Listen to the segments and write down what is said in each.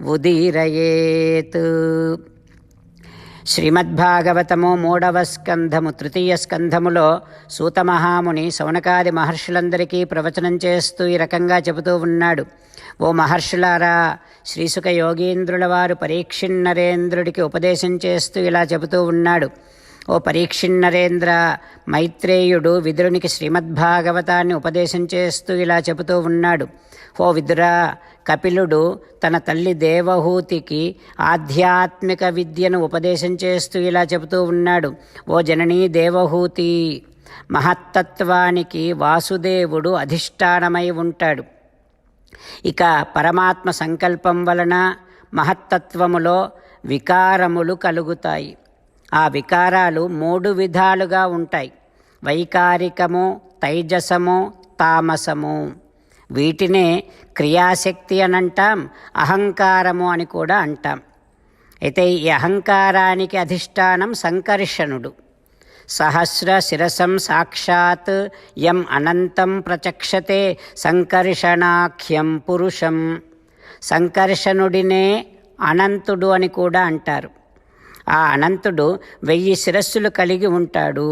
ఉదీరయేత్. శ్రీమద్భాగవతము మూడవ స్కంధము తృతీయ స్కంధములో సూతమహాముని శౌనకాది మహర్షులందరికీ ప్రవచనం చేస్తూ ఈ రకంగా చెబుతూ ఉన్నాడు. ఓ మహర్షులారా శ్రీసుఖ యోగీంద్రుల వారు పరీక్షిన్నరేంద్రుడికి ఉపదేశం చేస్తూ ఇలా చెబుతూ ఉన్నాడు. ఓ పరీక్షిన్నరేంద్ర మైత్రేయుడు విదురునికి శ్రీమద్భాగవతాన్ని ఉపదేశం చేస్తూ ఇలా చెబుతూ ఉన్నాడు. ఓ విదురా కపిలుడు తన తల్లి దేవహూతికి ఆధ్యాత్మిక విద్యను ఉపదేశం చేస్తూ ఇలా చెబుతూ ఉన్నాడు. ఓ జననీ దేవహూతి మహత్తత్వానికి వాసుదేవుడు అధిష్టానమై ఉంటాడు. ఇక పరమాత్మ సంకల్పం వలన మహత్తత్వములో వికారములు కలుగుతాయి. ఆ వికారాలు మూడు విధాలుగా ఉంటాయి. వైకారికము తైజసము తామసము. వీటినే క్రియాశక్తి అని అంటాం అహంకారము అని కూడా అంటాం. అయితే ఈ అహంకారానికి అధిష్టానం సంకర్షణుడు. సహస్ర శిరసం సాక్షాత్ యం అనంతం ప్రచక్షతే సంకర్షణాఖ్యం పురుషం. సంకర్షణుడినే అనంతుడు అని కూడా అంటారు. ఆ అనంతుడు వెయ్యి శిరస్సులు కలిగి ఉంటాడు.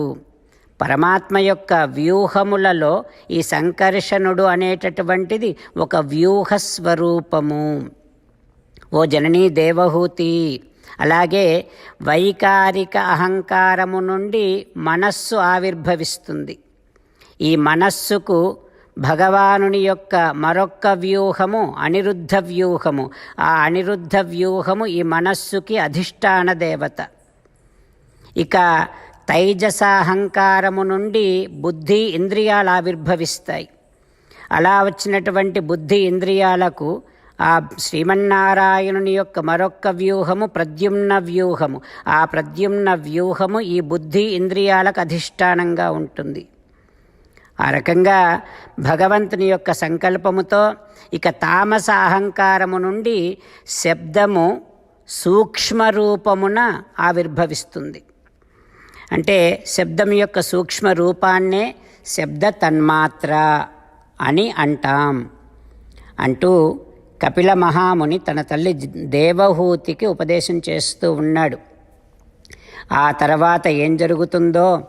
పరమాత్మ యొక్క వ్యూహములలో ఈ సంకర్షణుడు అనేటటువంటిది ఒక వ్యూహ స్వరూపము ఓ జననీ దేవహూతి అలాగే వైకారిక అహంకారము నుండి మనస్సు ఆవిర్భవిస్తుంది. ఈ మనస్సుకు భగవానుని యొక్క మరొక్క వ్యూహము అనిరుద్ధ వ్యూహము. ఆ అనిరుద్ధ వ్యూహము ఈ మనస్సుకి అధిష్టాన దేవత. ఇక తైజసాహంకారము నుండి బుద్ధి ఇంద్రియాలు ఆవిర్భవిస్తాయి. అలా వచ్చినటువంటి బుద్ధి ఇంద్రియాలకు ఆ శ్రీమన్నారాయణుని యొక్క మరొక్క వ్యూహము ప్రద్యుమ్న వ్యూహము. ఆ ప్రద్యుమ్న వ్యూహము ఈ బుద్ధి ఇంద్రియాలకు అధిష్టానంగా ఉంటుంది. ఆ రకంగా భగవంతుని యొక్క సంకల్పముతో ఇక తామస అహంకారము నుండి శబ్దము సూక్ష్మ రూపమున ఆవిర్భవిస్తుంది. అంటే శబ్దం యొక్క సూక్ష్మ రూపాన్నే శబ్ద తన్మాత్ర అని అంటాం. అంటూ కపిల మహాముని తన తల్లి దేవహూతికి ఉపదేశం చేస్తూ ఉన్నాడు. ఆ తర్వాత ఏం జరుగుతుందో